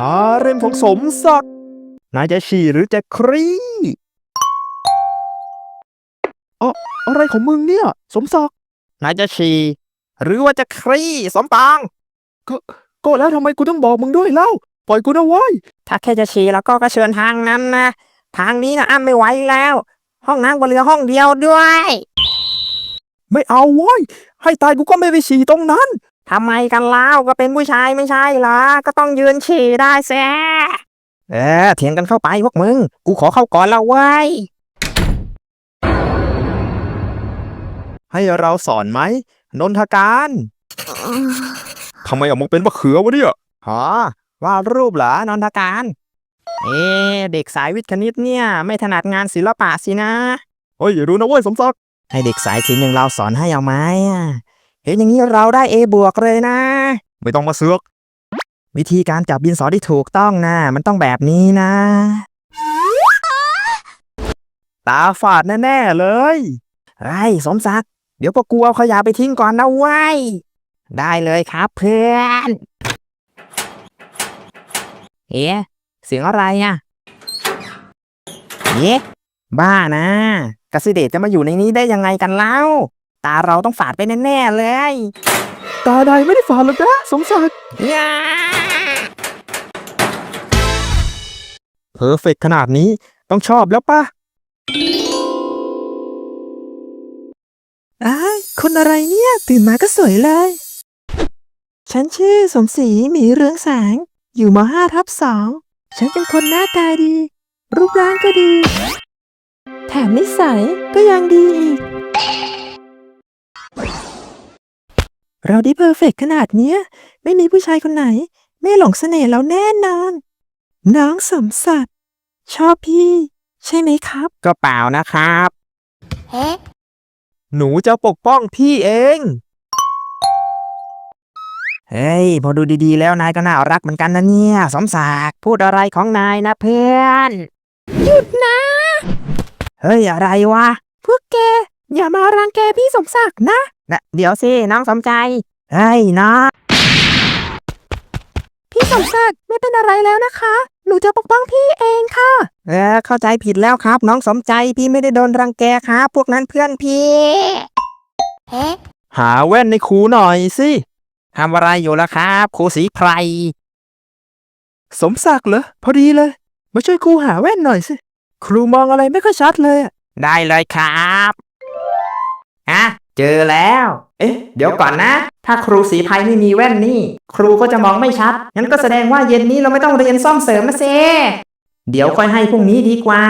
หาเร็มของสมศักดิ์นายจะฉี่หรือจะครี้เอ๋ออะไรของมึงเนี่ย สมศักดิ์นายจะฉี่หรือว่าจะครี้สมปองก็ก็แล้วทำไมกูต้องบอกมึงด้วยเล่า ปล่อยกูนะเว้ยถ้าแค่จะฉี่แล้วก็ก็เชิญทางนั้นนะ ทางนี้นะอ้ำไม่ไหวแล้ว ห้องน้ำบนเรือห้องเดียวด้วย ไม่เอาเว้ยให้ตายกูก็ไม่ไปฉี่ตรงนั้น ทำไมกันเล่าก็เป็นผู้ชายไม่ใช่เหรอ ก็ต้องยืนฉี่ได้แซ่เออเถียงกันเข้าไปพวกมึง กูขอเข้าก่อนแล้วเว้ย ให้เราสอนไหม นนทการทำไมออกมาเป็นมะเขือวะเนี่ยหอวาดรูปเหรอนนทการ เอ๊ะเด็กสายวิทย์คณิตเนี่ย ไม่ถนัดงานศิลปะสินะเฮ้ยอย่ารู้นะเว้ยสมศักดิ์ให้เด็กสายศิลป์อย่างเราสอนให้เอาไหมอะ เห็นอย่างนี้เราได้ A บวกเลยนะ ไม่ต้องมาเสือก วิธีการจับดินสอที่ถูกต้องนะ มันต้องแบบนี้นะ ตาฝาดแน่ๆเลยไอ้ยสมศักดิ์เดี๋ยวพวกกูเอาขยะไปทิ้งก่อนนะเว้ยได้เลยครับเพื่อนเอ๊ะเสียงอะไรอะเอ๊ะบ้านะกสิเดชจะมาอยู่ในนี้ได้ยังไงกันเล่า ตาเราต้องฝาดไปแน่ๆเลยตาใดไม่ได้ฝาดหรอกนะสมศักดิ์ย่าเพอร์เฟกขนาดนี้ต้องชอบแล้วป่ะอ้ายคนอะไรเนี่ย ตื่นมาก็สวยเลย ฉันชื่อสมศรีหมีเรืองแสง อยู่มห้าทับสองฉันเป็นคนหน้าตาดี รูปร่างก็ดี แถมนิสัยก็ยังดีอีก เราได้เพอร์เฟกขนาดเนี้ย ไม่มีผู้ชายคนไหน ไม่หลงเสน่ห์เราแน่นอน น้องสมศักดิ์ชอบพี่ ใช่ไหมครับ ก็เปล่านะครับหนูจะปกป้องพี่เอง เฮ้ย พอดูดีๆ แล้วนายก็น่ารักเหมือนกันนะเนี่ย สมศักดิ์พูดอะไรของนายนะเพื่อน หยุดนะ เฮ้ย อะไรวะ พวกแก อย่ามารังแกพี่สมศักดิ์นะ นะเดี๋ยวสิน้องสมใจเฮ้ยน้องพี่สมศักดิ์ไม่เป็นอะไรแล้วนะคะ หนูจะปกป้องพี่เองค่ะ เออเข้าใจผิดแล้วครับ น้องสมใจพี่ไม่ได้โดนรังแกครับพวกนั้นเพื่อนพี่หาแว่นในครูหน่อยสิทำอะไรอยู่ล่ะครับครูสีไพรสมศักดิ์เหรอพอดีเลย มาช่วยครูหาแว่นหน่อยสิ ครูมองอะไรไม่ค่อยชัดเลยอะได้เลยครับอะ เจอแล้ว เอ๊ะ เดี๋ยวก่อนนะ ถ้าครูสีไพรไม่มีแว่นนี่ ครูก็จะมองไม่ชัด งั้นก็แสดงว่าเย็นนี้เราไม่ต้องเรียนซ่อมเสริมนะเซเดี๋ยวค่อยให้พรุ่งนี้ดีกว่า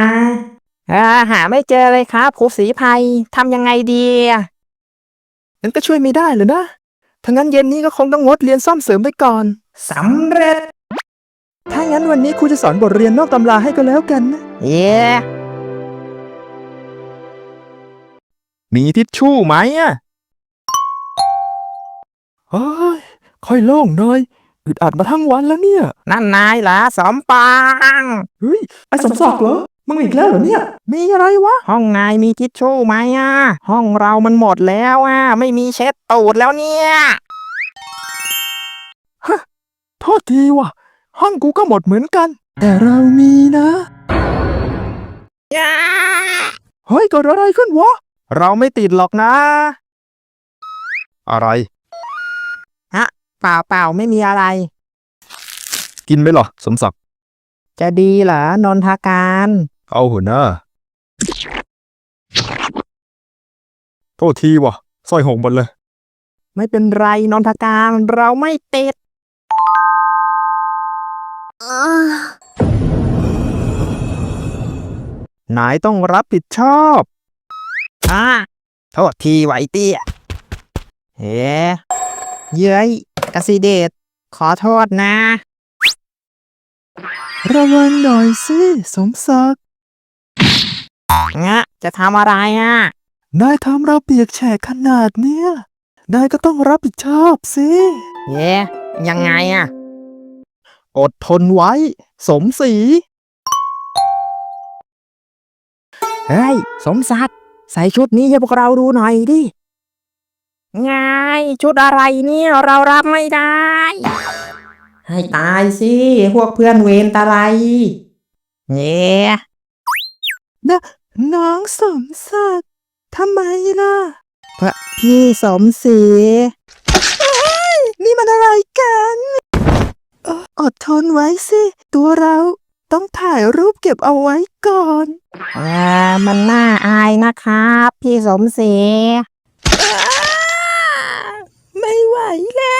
อ่าหาไม่เจอเลยครับครูสีไพรทำยังไงดีอะงั้นก็ช่วยไม่ได้เลยนะถ้างั้นเย็นนี้ก็คงต้องงดเรียนซ่อมเสริมไปก่อนสำเร็จ ถ้างั้นวันนี้ครูจะสอนบทเรียนนอกตำราให้ก็แล้วกันนะ เย้ มีทิชชู่ไหมอะเฮ้ย ค่อยโล่งหน่อยอึดอัดมาทั้งวันแล้วเนี่ย นั่นนายเหรอสมปองเฮ้ย ไอ้สมศักดิ์เหรอ มึงอีกแล้วเหรอเนี่ย มีอะไรวะ ห้องนายมีทิชชู่ไหมอะ ห้องเรามันหมดแล้วอะ ไม่มีเช็ดตูดแล้วเนี่ยโทษทีว่ะ ห้องกูก็หมดเหมือนกัน แต่เรามีนะ เฮ้ยเกิดอะไรขึ้นวะ เราไม่ติดหรอกนะ อะไร เปล่าเปล่าไม่มีอะไร กินไหมหรอ สมศักดิ์จะดีเหรอนนทการ เอาหัวหน้า โทษทีว่ะสร้อยหงหมดเลย ไม่เป็นไรนนทการเราไม่ติด นายต้องรับผิดชอบ อ่าโทษทีไหวเตี้ยเฮ้เย้ยกสิเดชขอโทษนะ ระวังหน่อยสิสมศักดิ์งะจะทำอะไรอะ นายทำเราเปียกแฉะขนาดเนี้ย นายก็ต้องรับผิดชอบสิเย้ยังไงอะ อดทนไว้ สมศรี เฮ้ย สมศักดิ์ ใส่ชุดนี้ให้พวกเราดูหน่อยดิไงชุดอะไรเนี่ยเรารับไม่ได้ ให้ตายสิ พวกเพื่อนเวรตะไลเย่น้องสมศักดิ์ทำไมล่ะพระพี่สมศรีเอ้ยนี่มันอะไรกันเอ่ออดทนไว้สิ ตัวเรา ต้องถ่ายรูปเก็บเอาไว้ก่อน อ่ามันน่าอายนะครับ พี่สมศรีไม่ไหวแล้